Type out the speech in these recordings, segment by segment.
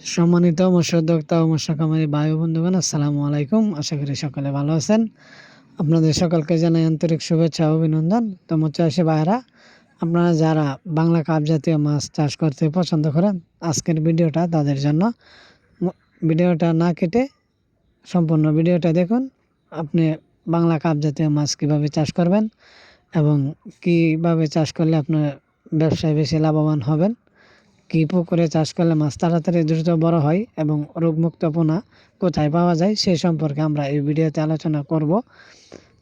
সম্মানিত মৎস্যোদ্যোক্তা ও মৎস্যকামারী ভাই বন্ধুগণ, আসসালামু আলাইকুম। আশা করি সকলে ভালো আছেন। আপনাদের সকলকে জানাই আন্তরিক শুভেচ্ছা অভিনন্দন। তো মৎস্যচাষী ভাইরা আপনারা যারা বাংলা কাপ জাতীয় মাছ চাষ করতে পছন্দ করেন, আজকের ভিডিওটা তাদের জন্য। ভিডিওটা না কেটে সম্পূর্ণ ভিডিওটা দেখুন। আপনি বাংলা কাপ জাতীয় মাছ কীভাবে চাষ করবেন এবং কীভাবে চাষ করলে আপনার ব্যবসায় বেশি লাভবান হবেন। কি পুকুরে চাষ করলে মাছ তাড়াতাড়ি দ্রুত বড় হয় এবং রোগমুক্ত পোনা কোথায় পাওয়া যায় সেই সম্পর্কে আমরা এই ভিডিওতে আলোচনা করব।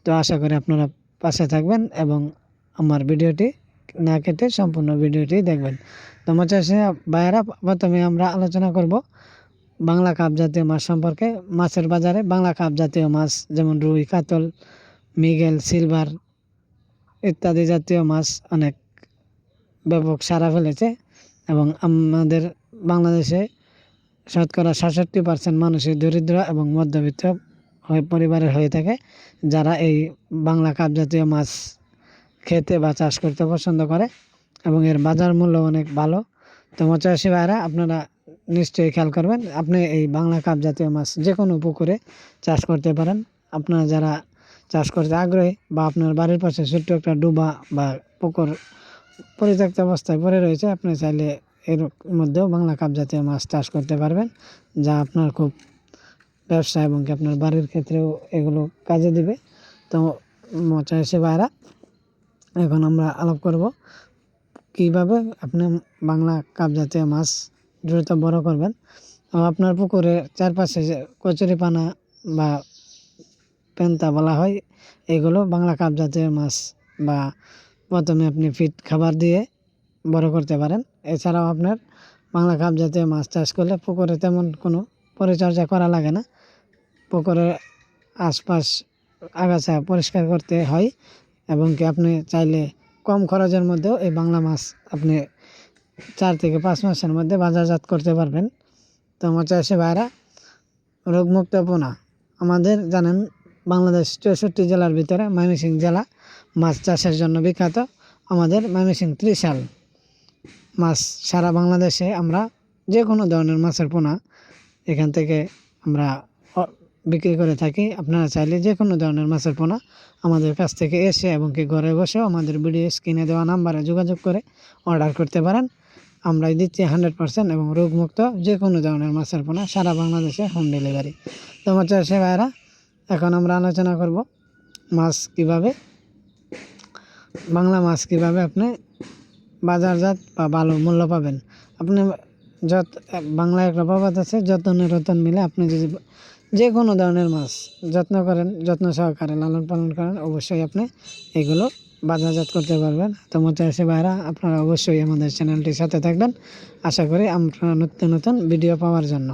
তো আশা করি আপনারা পাশে থাকবেন এবং আমার ভিডিওটি না কেটে সম্পূর্ণ ভিডিওটি দেখবেন। তো চাষে ভাইয়েরা, প্রথমে আমরা আলোচনা করব বাংলা কাপ জাতীয় মাছ সম্পর্কে। মাছের বাজারে বাংলা কাপ জাতীয় মাছ যেমন রুই, কাতল, মিগেল, সিলভার ইত্যাদি জাতীয় মাছ অনেক ব্যাপক সারা ফেলেছে। এবং আমাদের বাংলাদেশে শতকরা সাতষট্টি পার্সেন্ট মানুষই দরিদ্র এবং মধ্যবিত্ত হয়ে পরিবারের হয়ে থাকে, যারা এই বাংলা কাপ জাতীয় মাছ খেতে বা চাষ করতে পছন্দ করে এবং এর বাজার মূল্য অনেক ভালো। তো মৎস্যচাষী ভাইরা আপনারা নিশ্চয়ই খেয়াল করবেন, আপনি এই বাংলা কাপ জাতীয় মাছ যে কোনো পুকুরে চাষ করতে পারেন। আপনারা যারা চাষ করতে আগ্রহী বা আপনার বাড়ির পাশে ছোট্ট একটা ডুবা বা পুকুর পরিত্যক্ত অবস্থায় পড়ে রয়েছে, আপনি চাইলে এর মধ্যেও বাংলা কাপ জাতীয় মাছ চাষ করতে পারবেন, যা আপনার খুব ব্যবসা এবং কি আপনার বাড়ির ক্ষেত্রেও এগুলো কাজে দিবে। তো মচাষি ভাইরা, এখন আমরা আলাপ করব কীভাবে আপনি বাংলা কাপ জাতীয় মাছ দ্রুত বড় করবেন। আপনার পুকুরে চারপাশে যে কচুরিপানা বা পেন্তা বলা হয়, এগুলো বাংলা কাপ জাতীয় মাছ বা প্রথমে আপনি ফিট খাবার দিয়ে বড় করতে পারেন। এছাড়াও আপনার বাংলা কাপ জাতীয় মাছ চাষ করলে পুকুরে তেমন কোনো পরিচর্যা করা লাগে না। পুকুরের আশপাশ আগাছা পরিষ্কার করতে হয় এবং কি আপনি চাইলে কম খরচের মধ্যেও এই বাংলা মাছ আপনি চার থেকে পাঁচ মাসের মধ্যে বাজারজাত করতে পারবেন। তো আমার চাষি ভাইরা রোগমুক্ত পোনা। আমাদের জানেন বাংলাদেশ চৌষট্টি জেলার ভিতরে ময়মনসিং জেলা। মাছ চাষের জন্য বিখ্যাত আমাদের ময়মনসিং ত্রিশাল। মাছ সারা বাংলাদেশে আমরা যে কোনো ধরনের মাছের পোনা এখান থেকে আমরা বিক্রি করে থাকি। আপনারা চাইলে যে কোনো ধরনের মাছের পোনা আমাদের কাছ থেকে এসে এবং কি ঘরে বসেও আমাদের ভিডিও স্ক্রিনে দেওয়া নাম্বারে যোগাযোগ করে অর্ডার করতে পারেন। আমরা দিচ্ছি হান্ড্রেড পার্সেন্ট এবং রোগমুক্ত যে কোনো ধরনের মাছের পোনা সারা বাংলাদেশে হোম ডেলিভারি। তো আমার চাষে ভাইরা এখন আমরা আলোচনা করব মাছ কীভাবে, বাংলা মাছ কীভাবে আপনি বাজারজাত বা ভালো মূল্য পাবেন। আপনি যত বাংলায় একটা প্রবাদ আছে যত্নের রতন মিলে আপনি যদি যে কোনো ধরনের মাছ যত্ন করেন, যত্ন সহকারে লালন পালন করেন, অবশ্যই আপনি এগুলো বাজারজাত করতে পারবেন। তো মতাশি ভাইরা আপনারা অবশ্যই আমাদের চ্যানেলটির সাথে থাকবেন। আশা করি আপনারা নতুন নতুন ভিডিও পাওয়ার জন্য।